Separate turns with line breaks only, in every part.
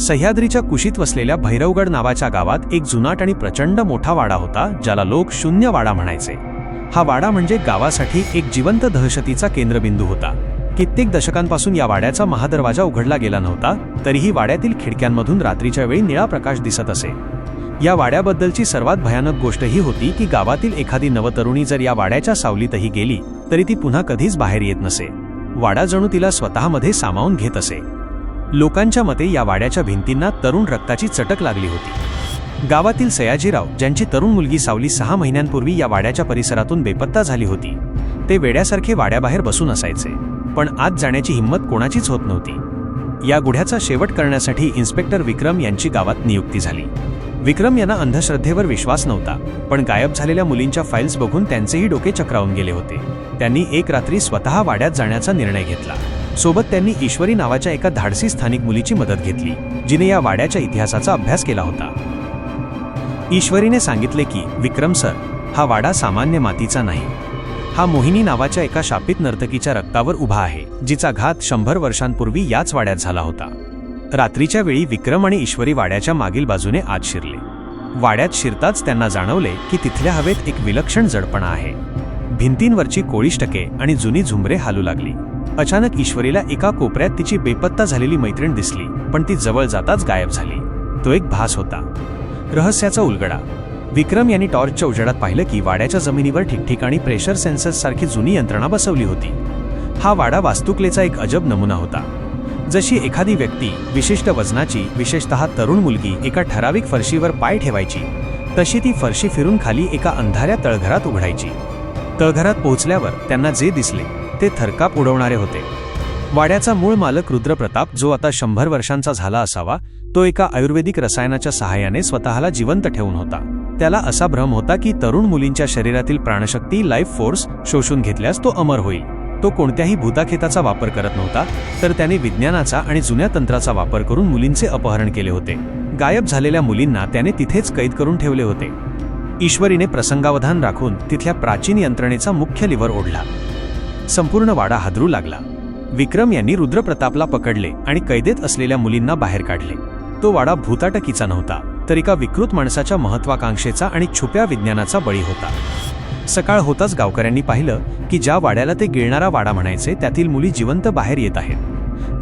सह्याद्रीच्या कुशीत वसलेल्या भैरवगड नावाच्या गावात एक जुनाट आणि प्रचंड मोठा वाडा होता ज्याला लोक शून्य वाडा म्हणायचे. हा वाडा म्हणजे गावासाठी एक जिवंत दहशतीचा केंद्रबिंदू होता. कित्येक दशकांपासून या वाड्याचा महादरवाजा उघडला गेला नव्हता तरीही वाड्यातील खिडक्यांमधून रात्रीच्या वेळी निळा प्रकाश दिसत असे. या वाड्याबद्दलची सर्वात भयानक गोष्ट ही होती की गावातील एखादी नवतरुणी जर या वाड्याच्या सावलीतही गेली तरी ती पुन्हा कधीच बाहेर येत नसे. वाडा जणू तिला स्वतःमध्ये सामावून घेत असे. लोकांच्या मते या वाड्याच्या भिंतींना तरुण रक्ताची चटक लागली होती. गावातील सयाजीराव ज्यांची तरुण मुलगी सावली सहा महिन्यांपूर्वी या वाड्याच्या परिसरातून बेपत्ता झाली होती ते वेड्यासारखे वाड्याबाहेर बसून असायचे पण आत जाण्याची हिंमत कोणाचीच होत नव्हती. या गुढ्याचा शेवट करण्यासाठी इन्स्पेक्टर विक्रम यांची गावात नियुक्ती झाली. विक्रम यांना अंधश्रद्धेवर विश्वास नव्हता पण गायब झालेल्या मुलींच्या फाईल्स बघून त्यांचेही डोके चक्रावून गेले होते. त्यांनी एक रात्री स्वतः वाड्यात जाण्याचा निर्णय घेतला. सोबत त्यांनी ईश्वरी नावाच्या एका धाडसी स्थानिक मुलीची मदत घेतली जिने या वाड्याच्या इतिहासाचा अभ्यास केला होता. ईश्वरीने सांगितले की विक्रम सर हा वाडा सामान्य मातीचा नाही. हा मोहिनी नावाच्या एका शापित नर्तकीच्या रक्तावर उभा आहे जिचा घात शंभर वर्षांपूर्वी याच वाड्यात झाला होता. रात्रीच्या वेळी विक्रम आणि ईश्वरी वाड्याच्या मागील बाजूने आत शिरले. वाड्यात शिरताच त्यांना जाणवले की तिथल्या हवेत एक विलक्षण जडपणा आहे. भिंतींवरची कोळीष्टके आणि जुनी झुंबरे हालू लागली. अचानक ईश्वरीला एका कोपऱ्यात तिची बेपत्ता झालेली मैत्रीण दिसली पण ती जवळ जाताच गायब झाली. तो एक भास होता. रहस्याचा उलगडा. विक्रम यांनी टॉर्चच्या उजेडात पाहिलं की वाड्याच्या जमिनीवर ठिकठिकाणी प्रेशर सेन्सर्स सारखी जुनी यंत्रणा बसवली होती. हा वाडा वास्तुकलेचा एक अजब नमुना होता. जशी एखादी व्यक्ती विशिष्ट वजनाची विशेषतः तरुण मुलगी एका ठराविक फरशीवर पाय ठेवायची तशी ती फरशी फिरून खाली एका अंधाऱ्या तळघरात उघडायची. तळघरात पोहोचल्यावर त्यांना जे दिसले ते थरकाप उडवणारे होते. वाड्याचा मूळ मालक रुद्रप्रताप जो आता शंभर वर्षांचा झाला असावा तो एका आयुर्वेदिक रसायनाच्या सहाय्याने स्वतःला जिवंत ठेवून होता. त्याला असा भ्रम होता की तरुण मुलींच्या शरीरातील प्राणशक्ती लाईफ फोर्स शोषून घेतल्यास तो अमर होईल. तो कोणत्याही भूताखेताचा वापर करत नव्हता तर त्याने विज्ञानाचा आणि जुन्या तंत्राचा वापर करून मुलींचे अपहरण केले होते. गायब झालेल्या मुलींना त्याने तिथेच कैद करून ठेवले होते. ईश्वरीने प्रसंगावधान राखून तिथल्या प्राचीन यंत्रणेचा मुख्य लिव्हर ओढला. संपूर्ण वाडा हादरू लागला. विक्रम यांनी रुद्रप्रतापला पकडले आणि कैदेत असलेल्या मुलींना बाहेर काढले. तो वाडा भूताटकीचा नव्हता तर एका विकृत माणसाच्या महत्वाकांक्षेचा आणि छुप्या विज्ञानाचा बळी होता. सकाळ होताच गावकऱ्यांनी पाहिलं की ज्या वाड्याला ते गिळणारा वाडा म्हणायचे त्यातील मुली जिवंत बाहेर येत आहेत.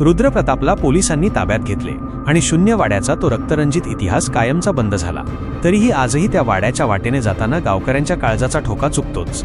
रुद्रप्रतापला पोलिसांनी ताब्यात घेतले आणि शून्य वाड्याचा तो रक्तरंजित इतिहास कायमचा बंद झाला. तरीही आजही त्या वाड्याच्या वाटेने जाताना गावकऱ्यांच्या काळजाचा ठोका चुकतोच.